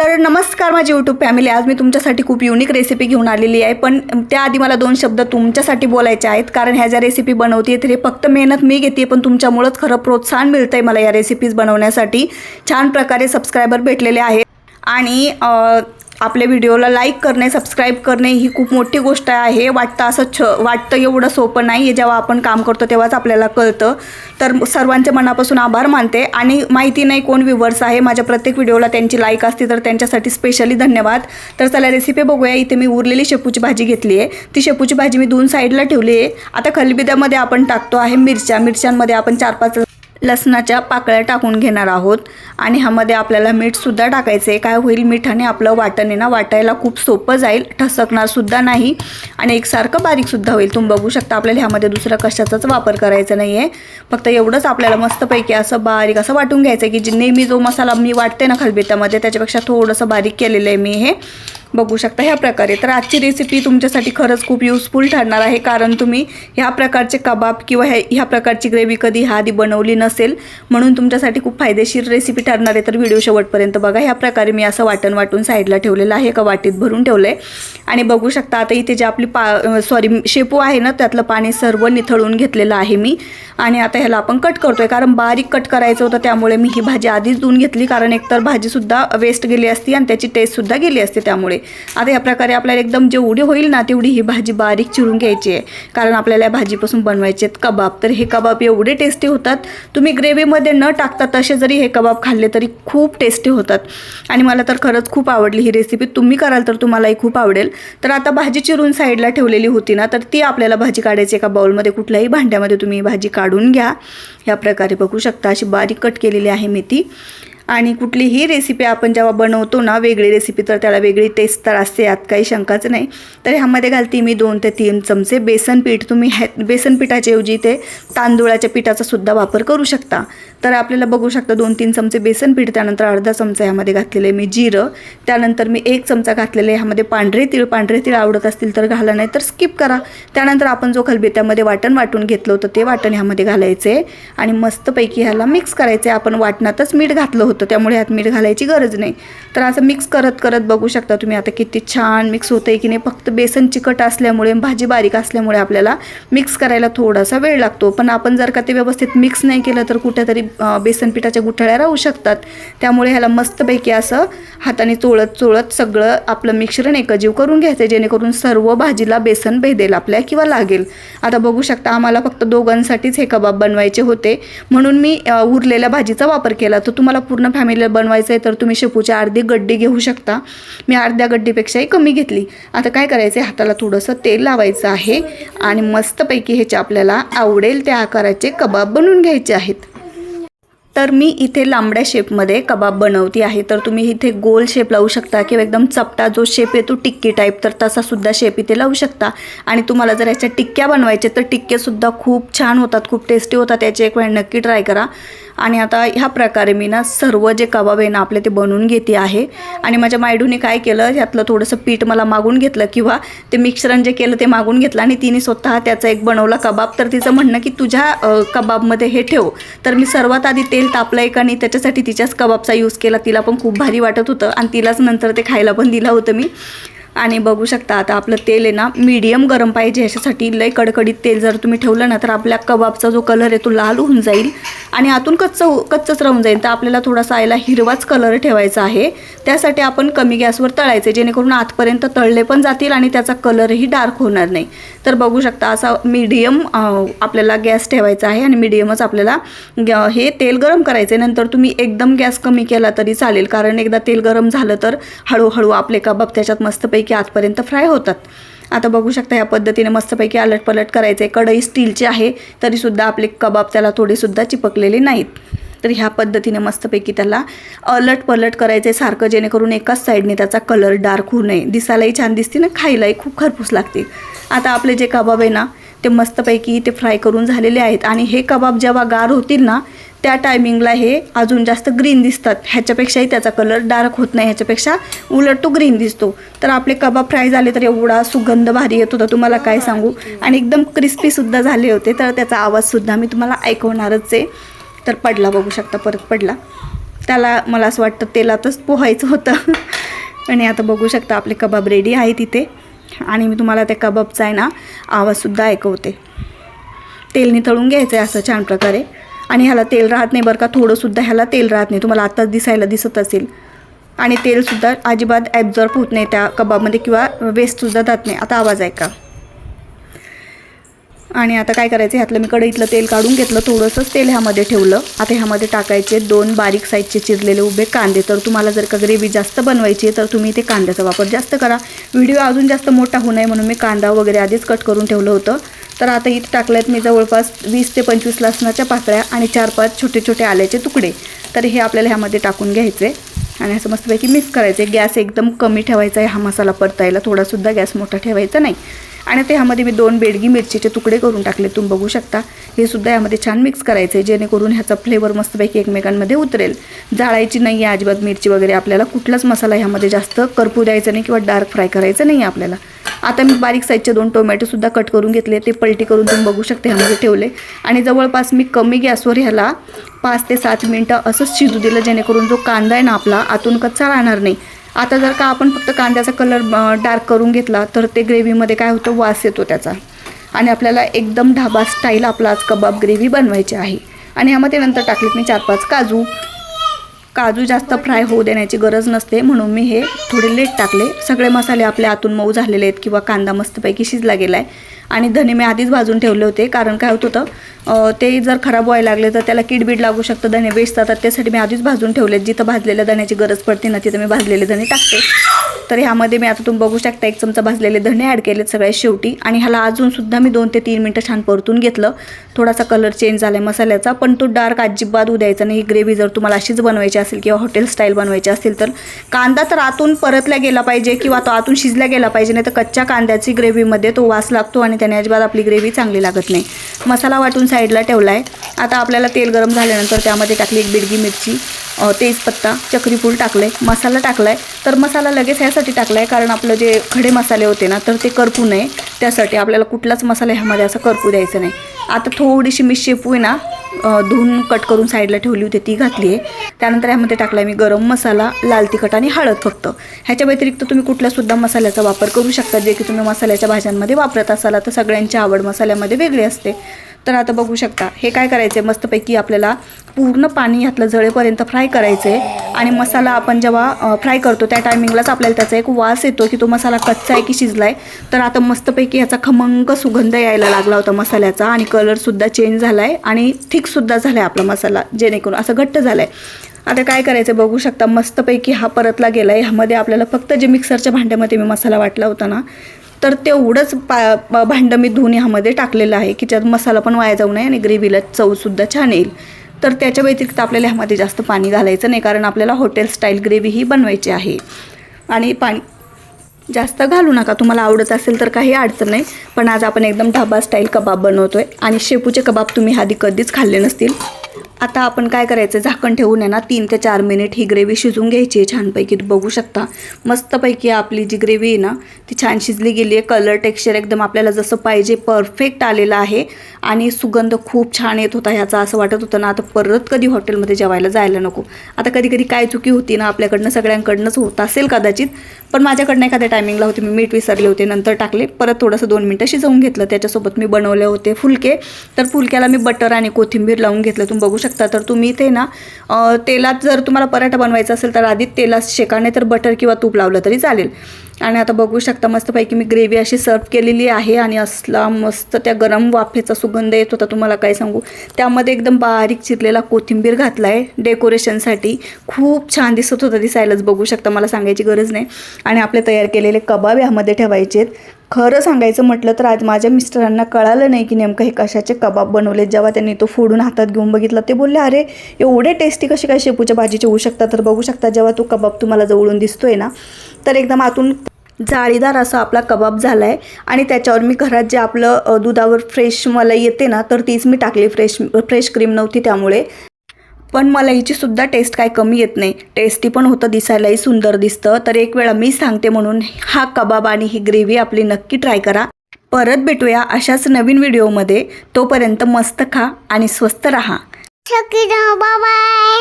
तर नमस्कार माझी यूट्यूब फॅमिली आज मी तुमच्यासाठी खूप युनिक रेसिपी घेऊन आलेली आहे. पण त्याआधी मला दोन शब्द तुमच्यासाठी बोलायचे आहेत. कारण ह्या ज्या रेसिपी बनवते तरी फक्त मेहनत मी घेते पण तुमच्यामुळंच खरं प्रोत्साहन मिळतं आहे मला या रेसिपीज बनवण्यासाठी. छान प्रकारे सबस्क्रायबर भेटलेले आहेत. आणि आपल्या व्हिडिओला लाईक करणे सबस्क्राईब करणे ही खूप मोठी गोष्ट आहे. वाटतं असं छ वाटतं एवढं सोपं नाही आहे जेव्हा आपण काम करतो तेव्हाच आपल्याला कळतं. तर सर्वांच्या मनापासून आभार मानते. आणि माहिती नाही कोण व्ह्युवर्स आहे. माझ्या प्रत्येक व्हिडिओला त्यांची लाईक असते तर त्यांच्यासाठी स्पेशली धन्यवाद. तर चला रेसिपी बघूया. इथे मी उरलेली शेपूची भाजी घेतली आहे. ती शेपूची भाजी मी दोन साईडला ठेवली आहे. आता खलबिद्यामध्ये आपण टाकतो आहे मिरच्या. मिरच्यांमध्ये आपण चार पाच लसणाच्या पाकळ्या टाकून घेणार आहोत. आणि ह्यामध्ये आपल्याला मीठसुद्धा टाकायचं आहे काय होईल? मिठाने आपलं वाटण ना वाटायला खूप सोपं जाईल. ठसकणारसुद्धा नाही. आणि एकसारखं बारीकसुद्धा होईल. तुम्ही बघू शकता आपल्याला ह्यामध्ये दुसरा कशाचाच वापर करायचा नाही आहे फक्त एवढंच आपल्याला मस्तपैकी असं बारीक असं वाटून घ्यायचं आहे की जे नेहमी जो मसाला मी वाटते ना खलबेत्यामध्ये त्याच्यापेक्षा थोडंसं बारीक केलेलं आहे मी हे. बघू शकता ह्या प्रकारे. तर आजची रेसिपी तुमच्यासाठी खरंच खूप युजफुल ठरणार आहे. कारण तुम्ही ह्या प्रकारचे कबाब किंवा ह्या ह्या प्रकारची ग्रेव्ही कधी ह्या आधी बनवली नसेल म्हणून तुमच्यासाठी खूप फायदेशीर रेसिपी ठरणार आहे. तर व्हिडिओ शेवटपर्यंत बघा. ह्या प्रकारे मी असं वाटण वाटून साईडला ठेवलेलं आहे. एका वाटीत भरून ठेवलं आहे आणि बघू शकता आता इथे जे आपली पा सॉरी शेपू आहे ना त्यातलं पाणी सर्व निथळून घेतलेलं आहे मी. आणि आता ह्याला आपण कट करतो आहे कारण बारीक कट करायचं होतं त्यामुळे मी ही भाजी आधीच धुवून घेतली. कारण एकतर भाजीसुद्धा वेस्ट गेली असती आणि त्याची टेस्टसुद्धा गेली असते त्यामुळे. आता या प्रकारे आपल्याला एकदम जेवढी होईल ना तेवढी ही भाजी बारीक चिरून घ्यायची आहे. कारण आपल्याला या भाजीपासून बनवायचे आहेत कबाब. तर हे कबाब एवढे टेस्टी होतात. तुम्ही ग्रेव्हीमध्ये न टाकता तसे जरी हे कबाब खाल्ले तरी खूप टेस्टी होतात. आणि मला तर खरंच खूप आवडली ही रेसिपी तुम्ही कराल तर तुम्हालाही खूप आवडेल. तर आता भाजी चिरून साईडला ठेवलेली होती ना तर ती आपल्याला भाजी काढायची एका बाउलमध्ये कुठल्याही भांड्यामध्ये तुम्ही भाजी काढून घ्या. या प्रकारे बघू शकता अशी बारीक कट केलेली आहे मी ती. आणि कुठलीही रेसिपी आपण जेव्हा बनवतो ना वेगळी रेसिपी तर त्याला वेगळी टेस्ट तर असते यात काही शंकाच नाही. तर ह्यामध्ये घालते मी दोन ते तीन चमचे. बेसन पीठ तुम्ही ह्या बेसन पिठाच्याऐवजी ते तांदुळाच्या पिठाचा सुद्धा वापर करू शकता. तर आपल्याला बघू शकता दोन तीन चमचे बेसन पीठ त्यानंतर अर्धा चमचा ह्यामध्ये घातलेले मी जिरं. त्यानंतर मी एक चमचा घातलेले ह्यामध्ये पांढरे तीळ. पांढरे तीळ आवडत असतील तर घाला नाही तर स्किप करा. त्यानंतर आपण जो खलबेत्यामध्ये वाटण वाटून घेतलं होतं ते वाटण ह्यामध्ये घालायचे. आणि मस्तपैकी ह्याला मिक्स करायचं. आहे आपण वाटणातच मीठ घातलं होतं. त्यामुळे ह्यात मीठ घालायची गरज नाही. तर असं मिक्स करत करत बघू शकता तुम्ही आता किती छान मिक्स होतं आहे की नाही. फक्त बेसन चिकट असल्यामुळे भाजी बारीक असल्यामुळे आपल्याला मिक्स करायला थोडासा वेळ लागतो. पण आपण जर का ते व्यवस्थित मिक्स नाही केलं तर कुठेतरी बेसन पिठाच्या गुठळ्या राहू शकतात. त्यामुळे ह्याला मस्तपैकी असं हाताने चोळत चोळत सगळं आपलं मिश्रण एकजीव करून घ्यायचं जेणेकरून सर्व भाजीला बेसन भेदेल आपल्या किंवा लागेल. आता बघू शकता आम्हाला फक्त दोघांसाठीच हे कबाब बनवायचे होते. म्हणून मी उरलेल्या भाजीचा वापर केला. तर तुम्हाला पूर्ण पूर्ण फॅमिलीला बनवायचं आहे तर तुम्ही शेपूची अर्धी गड्डी घेऊ शकता. मी अर्ध्या गड्डीपेक्षाही कमी घेतली. आता काय करायचं आहे हाताला थोडंसं तेल लावायचं आहे आणि मस्तपैकी ह्याचे आपल्याला आवडेल त्या आकाराचे कबाब बनवून घ्यायचे आहेत. तर मी इथे लांबड्या शेपमध्ये कबाब बनवती आहे. तर तुम्ही इथे गोल शेप लावू शकता किंवा एकदम चपटा जो शेप येतो टिक्की टाईप तर तसासुद्धा शेप इथे लावू शकता. आणि तुम्हाला जर याच्या टिक्क्या बनवायच्या तर टिक्केसुद्धा खूप छान होतात खूप टेस्टी होतात. याचे एक वेळ नक्की ट्राय करा. आणि आता ह्या प्रकारे मी ना सर्व जे कबाब आहे ना आपले ते बनवून घेते आहे. आणि माझ्या मायडूने काय केलं ह्यातलं थोडंसं पीठ मला मागून घेतलं किंवा ते मिक्सरन जे केलं ते मागून घेतलं आणि तिने स्वतः त्याचा एक बनवला कबाब. तर तिचं म्हणणं की तुझ्या कबाबमध्ये हे ठेव. तर मी सर्वात आधी ते तेल तापलं एक आणि त्याच्यासाठी तिच्याच कबाबचा यूज केला. तिला पण खूप भारी वाटत होतं आणि तिलाच नंतर ते खायला पण दिलं होतं मी. आणि बघू शकता आता आपलं तेल आहे ना मीडियम गरम पाहिजे ह्याच्यासाठी. लय कडकडीत तेल जर तुम्ही ठेवलं ना तर आपल्या कबाबचा जो कलर आहे तो लाल होऊन जाईल. आणि आतून कच्चं कच्चंच राहून जाईल. तर आपल्याला थोडासा आयला हिरवाच कलर ठेवायचा आहे. त्यासाठी आपण कमी गॅसवर तळायचे जेणेकरून आतपर्यंत तळले पण जातील आणि त्याचा कलरही डार्क होणार नाही. तर बघू शकता असा मीडियम आपल्याला गॅस ठेवायचा आहे आणि मीडियमच आपल्याला ग- हे तेल गरम करायचं आहे नंतर तुम्ही एकदम गॅस कमी केला तरी चालेल. कारण एकदा तेल गरम झालं तर हळूहळू आपले कबाब त्याच्यात मस्तपैकी आतपर्यंत फ्राय होतात. आता बघू शकता या पद्धतीने मस्तपैकी अलट पलट आहे कढई स्टीलची आहे तरीसुद्धा आपले कबाब त्याला थोडेसुद्धा चिपकलेले नाहीत. तर ह्या पद्धतीने मस्तपैकी त्याला अलट पलट करायचे सारखं जेणेकरून एकाच साईडने त्याचा कलर डार्क होऊ नये. दिसायलाही छान दिसते ना खायलाही खूप खरपूस लागते. आता आपले जे कबाब आहे ना ते मस्तपैकी ते फ्राय करून झालेले आहेत. आणि हे कबाब जेव्हा गार होतील ना त्या टायमिंगला हे अजून जास्त ग्रीन दिसतात. ह्याच्यापेक्षाही त्याचा कलर डार्क होत नाही. ह्याच्यापेक्षा उलट तो ग्रीन दिसतो. तर आपले कबाब फ्राय झाले तर एवढा सुगंध भारी येत होता. तुम्हाला काय सांगू? आणि एकदम क्रिस्पीसुद्धा झाले होते. तर त्याचा आवाजसुद्धा मी तुम्हाला ऐकवणारच आहे. तर पडला बघू शकता परत पडला. त्याला मला असं वाटतं तेलातच पोहायचं होतं. आणि आता बघू शकता आपले कबाब रेडी आहे तिथे. आणि मी तुम्हाला त्या कबाबचा आहे ना आवाजसुद्धा ऐकवते. तेलनी तळून घ्यायचं आहे असं छान प्रकारे. आणि ह्याला तेल राहत नाही बरं का थोडंसुद्धा ह्याला तेल राहत नाही. तुम्हाला आत्ताच दिसायला दिसत असेल. आणि तेलसुद्धा अजिबात ॲब्झॉर्ब होत नाही त्या कबाबमध्ये किंवा वेस्टसुद्धा जात नाही. आता आवाज आहे का आणि आता काय करायचं ह्यातलं मी कढईतलं तेल काढून घेतलं थोडंसंच तेल ह्यामध्ये ठेवलं. आता ह्यामध्ये टाकायचे दोन बारीक साईजचे चिरलेले उभे कांदे. तर तुम्हाला जर का ग्रेव्ही जास्त बनवायची आहे तर तुम्ही ते कांद्याचा वापर जास्त करा. व्हिडिओ अजून जास्त मोठा होऊ नये म्हणून मी कांदा वगैरे आधीच कट करून ठेवलं होतं. तर आता इथं टाकल्यात मी जवळपास वीस ते पंचवीस लसणाच्या पाकळ्या आणि चार पाच छोटे छोटे आल्याचे तुकडे. तर हे आपल्याला ह्यामध्ये टाकून घ्यायचे. आणि असं मस्तपैकी मिक्स करायचे. गॅस एकदम कमी ठेवायचा आहे हा मसाला परतायला. थोडासुद्धा गॅस मोठा ठेवायचा नाही. आणि ते ह्यामध्ये मी दोन बेडगी मिरचीचे तुकडे करून टाकले. तुम्ही बघू शकता. हे सुद्धा यामध्ये छान मिक्स करायचं आहे जेणेकरून ह्याचा फ्लेवर मस्तपैकी एकमेकांमध्ये उतरेल. जाळायची नाही आहे अजिबात मिरची वगैरे. आपल्याला कुठलाच मसाला ह्यामध्ये जास्त करपू द्यायचा नाही किंवा डार्क फ्राय करायचं नाही आपल्याला. आता मी बारीक साईजचे दोन टोमॅटोसुद्धा कट करून घेतले. ते पलटी करून तुम्ही बघू शकते ह्यामध्ये ठेवले. आणि जवळपास मी कमी गॅसवर ह्याला पाच ते सात मिनटं असंच शिजू दिलं जेणेकरून जो कांदा आहे ना आपला आतून कच्चा राहणार नाही. आता जर का आपण फक्त कांद्याचा कलर डार्क करून घेतला तर ते ग्रेव्हीमध्ये काय होतं? वास येतो त्याचा. आणि आपल्याला एकदम ढाबा स्टाईल आपला आज कबाब ग्रेव्ही बनवायची आहे. आणि ह्यामध्ये नंतर टाकलेत मी चार पाच काजू. काजू जास्त फ्राय होऊ देण्याची गरज नसते म्हणून मी हे थोडे लेट टाकले. सगळे मसाले आपल्या आतून मऊ झालेले आहेत किंवा कांदा मस्तपैकी शिजला गेला आहे आणि धने मी आधीच भाजून ठेवले होते कारण काय होत होतं ते जर खराब व्हायला लागले तर त्याला किडबीड लागू शकतं धने वेस्ट जातात त्यासाठी मी आधीच भाजून ठेवले जिथं भाजलेल्या धण्याची गरज पडते ना तिथं मी भाजलेले धणे टाकते. तर ह्यामध्ये मी आता तुम्ही बघू शकता एक चमचा भाजलेले धने ॲड केलेत सगळ्या शेवटी. आणि ह्याला अजूनसुद्धा मी दोन ते तीन मिनटं छान परतून घेतलं. थोडासा कलर चेंज झाला आहे मसाल्याचा पण तो डार्क अजिबात होऊ द्यायचा नाही. ही ग्रेव्ही जर तुम्हाला अशीच बनवायची असेल किंवा हॉटेल स्टाईल बनवायची असेल तर. कांदा तर आतून परतला गेला पाहिजे किंवा तो आतून शिजला गेला पाहिजे नाही तर कच्च्या कांद्याची ग्रेव्हीमध्ये तो वास लागतो आणि त्याने अजिबात आपली ग्रेव्ही चांगली लागत नाही. मसाला वाटून साईडला ठेवला आहे आता आपल्याला तेल गरम झाल्यानंतर त्यामध्ये टाकली एक बिडगी मिरची. तेजपत्ता चक्रीफूल टाकलं आहे मसाला टाकला आहे तर मसाला लगेच ह्यासाठी टाकला आहे कारण आपलं जे खडे मसाले होते ना तर ते करपू नये. त्यासाठी आपल्याला कुठलाच मसाला ह्यामध्ये असं करपू द्यायचा नाही. आता थोडीशी मी शेपू आहे ना धुवून कट करून साईडला ठेवली होती ती घातली आहे त्यानंतर ह्यामध्ये टाकला आहे मी गरम मसाला लाल तिखट आणि हळद फक्त. ह्याच्या व्यतिरिक्त तुम्ही कुठल्यासुद्धा मसाल्याचा वापर करू शकता जे की तुम्ही मसाल्याच्या भाज्यांमध्ये वापरत असाल. तर सगळ्यांची आवड मसाल्यामध्ये वेगळी असते. तर आता बघू शकता हे काय करायचं आहे मस्तपैकी आपल्याला पूर्ण पाणी ह्यातलं जळेपर्यंत फ्राय करायचं आहे आणि मसाला आपण जेव्हा फ्राय करतो त्या टायमिंगलाच आपल्याला त्याचा एक वास येतो की तो मसाला कच्चा आहे की शिजला आहे तर आता मस्तपैकी ह्याचा खमंग सुगंध यायला लागला होता मसाल्याचा आणि कलरसुद्धा चेंज झाला आहे आणि थिकसुद्धा झाला आहे आपला मसाला जेणेकरून असं घट्ट झाला आहे आता काय करायचं बघू शकता मस्तपैकी हा परतला गेला आहे ह्यामध्ये आपल्याला फक्त जे मिक्सरच्या भांड्यामध्ये मी मसाला वाटला होता ना तर तेवढंच पा भांडं मी धुवून ह्यामध्ये टाकलेलं आहे की त्यात मसाला पण वाया जाऊ नये आणि ग्रेव्हीला चवसुद्धा छान येईल. तर त्याच्या व्यतिरिक्त आपल्याला ह्यामध्ये जास्त पाणी घालायचं नाही कारण आपल्याला हॉटेल स्टाईल ग्रेव्ही ही बनवायची आहे. आणि पाणी जास्त घालू नका तुम्हाला आवडत असेल तर काही अडचण नाही पण आज आपण एकदम ढाबा स्टाईल कबाब बनवतो आहे आणि शेपूचे कबाब तुम्ही आधी कधीच खाल्ले नसतील. आता आपण काय करायचं? झाकण ठेवून आहे ना तीन ते चार मिनिट ही ग्रेव्ही शिजून घ्यायची आहे छानपैकी. तू बघू शकता. मस्तपैकी आपली जी ग्रेव्ही आहे ना ती छान शिजली गेली आहे. कलर टेक्स्चर एकदम आपल्याला जसं पाहिजे परफेक्ट आलेलं आहे. आणि सुगंध खूप छान येत होता ह्याचा असं वाटत होतं ना आता परत कधी हॉटेलमध्ये जेवायला जायला नको. आता कधी कधी काय चुकी होती ना आपल्याकडनं सगळ्यांकडनंच होत असेल कदाचित. पण माझ्याकडनं एखाद्या टायमिंगला होते मी मीठ विसरले होते नंतर टाकले. परत थोडंसं दोन मिनटं शिजवून घेतलं. त्याच्यासोबत मी बनवले होते फुलके. तर फुलक्याला मी बटर आणि कोथिंबीर लावून घेतलं. तुम्ही बघू शकता. तर तुम्ही ते ना तेलात जर तुम्हाला पराठा बनवायचा असेल तर आधी तेलात शेकाने तर बटर किंवा तूप लावलं तरी चालेल. आणि आता बघू शकता मस्तपैकी मी ग्रेव्ही अशी सर्व केलेली आहे आणि असला मस्त त्या गरम वाफेचा सुगंध येत होता तुम्हाला काय सांगू? त्यामध्ये एकदम बारीक चिरलेला कोथिंबीर घातला आहे डेकोरेशनसाठी. खूप छान दिसत होतं दिसायलाच बघू शकता मला सांगायची गरज नाही. आणि आपले तयार केलेले कबाब यामध्ये ठेवायचे आहेत खरं सांगायचं म्हटलं तर आज माझ्या मिस्टरांना कळालं नाही की नेमकं हे कशाचे कबाब बनवले. जेव्हा त्यांनी तो फोडून हातात घेऊन बघितला ते बोलले अरे एवढे टेस्टी कसे काय शेपूच्या भाजीचे होऊ शकतात? तर बघू शकता जेव्हा तो कबाब तुम्हाला जवळून दिसतोय ना तर एकदम आतून जाळीदार असा आपला कबाब झाला आहे आणि त्याच्यावर मी घरात जे आपलं दुधावर फ्रेश मला येते ना तर तीच मी टाकली. फ्रेश फ्रेश क्रीम नव्हती त्यामुळे. पण मला हिचीसुद्धा टेस्ट काय कमी येत नाही. टेस्टी पण होतं दिसायलाही सुंदर दिसतं. तर एक वेळा मी सांगते म्हणून हा कबाब आणि ही ग्रेव्ही आपली नक्की ट्राय करा. परत भेटूया अशाच नवीन व्हिडिओमध्ये तोपर्यंत मस्त खा आणि स्वस्त राहा. बाय